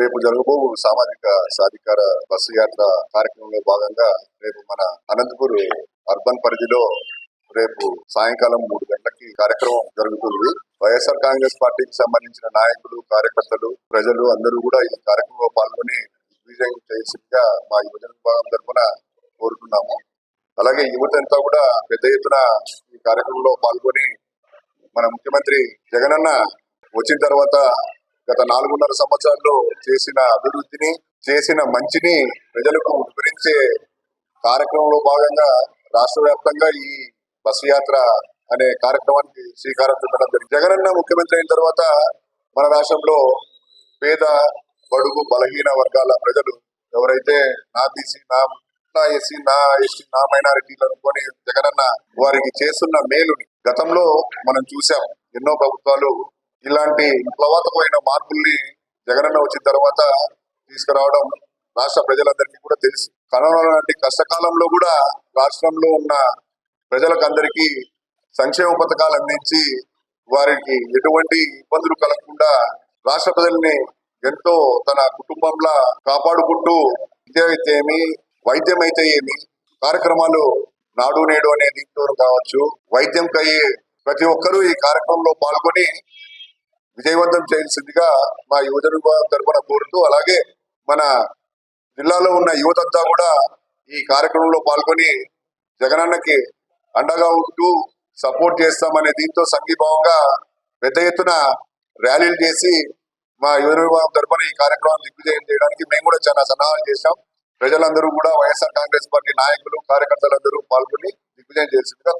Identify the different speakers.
Speaker 1: రేపు జరగబో సామాజిక సాధికార బస్సు యాత్ర కార్యక్రమంలో భాగంగా రేపు మన అనంతపూర్ అర్బన్ పరిధిలో రేపు సాయంకాలం మూడు గంటలకి కార్యక్రమం జరుగుతుంది. వైఎస్ఆర్ కాంగ్రెస్ పార్టీకి సంబంధించిన నాయకులు కార్యకర్తలు ప్రజలు అందరూ కూడా ఈ కార్యక్రమంలో పాల్గొని విజయం చేసిందిగా మా యువజన విభాగం తరఫున కోరుతున్నాము. అలాగే యువత అంతా కూడా పెద్ద ఎత్తున ఈ కార్యక్రమంలో పాల్గొని మన ముఖ్యమంత్రి జగనన్న వచ్చిన తర్వాత గత నాలుగున్నర సంవత్సరాల్లో చేసిన అభివృద్ధిని చేసిన మంచిని ప్రజలకు వివరించే కార్యక్రమంలో భాగంగా రాష్ట్ర వ్యాప్తంగా ఈ బస్సు యాత్ర అనే కార్యక్రమానికి శ్రీకారం చుట్టడం జరిగింది. జగనన్న ముఖ్యమంత్రి అయిన తర్వాత మన రాష్ట్రంలో పేద బడుగు బలహీన వర్గాల ప్రజలు ఎవరైతే నా బీసీ నా నా ఎస్సీ నా ఎస్టీ నా మైనారిటీలు అనుకొని జగనన్న వారికి చేస్తున్న మేలుని గతంలో మనం చూసాం ఎన్నో ప్రభుత్వాలు ఇలాంటి ప్లవతమైన మార్పుల్ని జగనన్న వచ్చిన తర్వాత తీసుకురావడం రాష్ట్ర ప్రజలందరికీ కూడా తెలుసు. కరోనా లాంటి కష్టకాలంలో కూడా రాష్ట్రంలో ఉన్న ప్రజలకందరికీ సంక్షేమ పథకాలు అందించి వారికి ఎటువంటి ఇబ్బందులు కలగకుండా రాష్ట్ర ప్రజల్ని ఎంతో తన కుటుంబంలా కాపాడుకుంటూ విద్య అయితే ఏమి వైద్యం అయితే ఏమి కార్యక్రమాలు నాడు నేడు అనే దీంతో కావచ్చు. వైద్యం కయ్యే ప్రతి ఒక్కరూ ఈ కార్యక్రమంలో పాల్గొని విజయవంతం చేయాల్సిందిగా మా యువజన విభాగం తరపున కోరుతూ అలాగే మన జిల్లాలో ఉన్న యువతంతా కూడా ఈ కార్యక్రమంలో పాల్గొని జగనన్నకి అండగా ఉంటూ సపోర్ట్ చేస్తామనే దీంతో సంఘీభావంగా పెద్ద ఎత్తున ర్యాలీలు చేసి మా యువజన విభాగం తరఫున ఈ కార్యక్రమాన్ని దిగ్విజయం చేయడానికి మేము కూడా చాలా సన్నాహాలు చేశాం. ప్రజలందరూ కూడా వైఎస్ఆర్ కాంగ్రెస్ పార్టీ నాయకులు కార్యకర్తలందరూ పాల్గొని దిగ్విజయం చేసిందిగా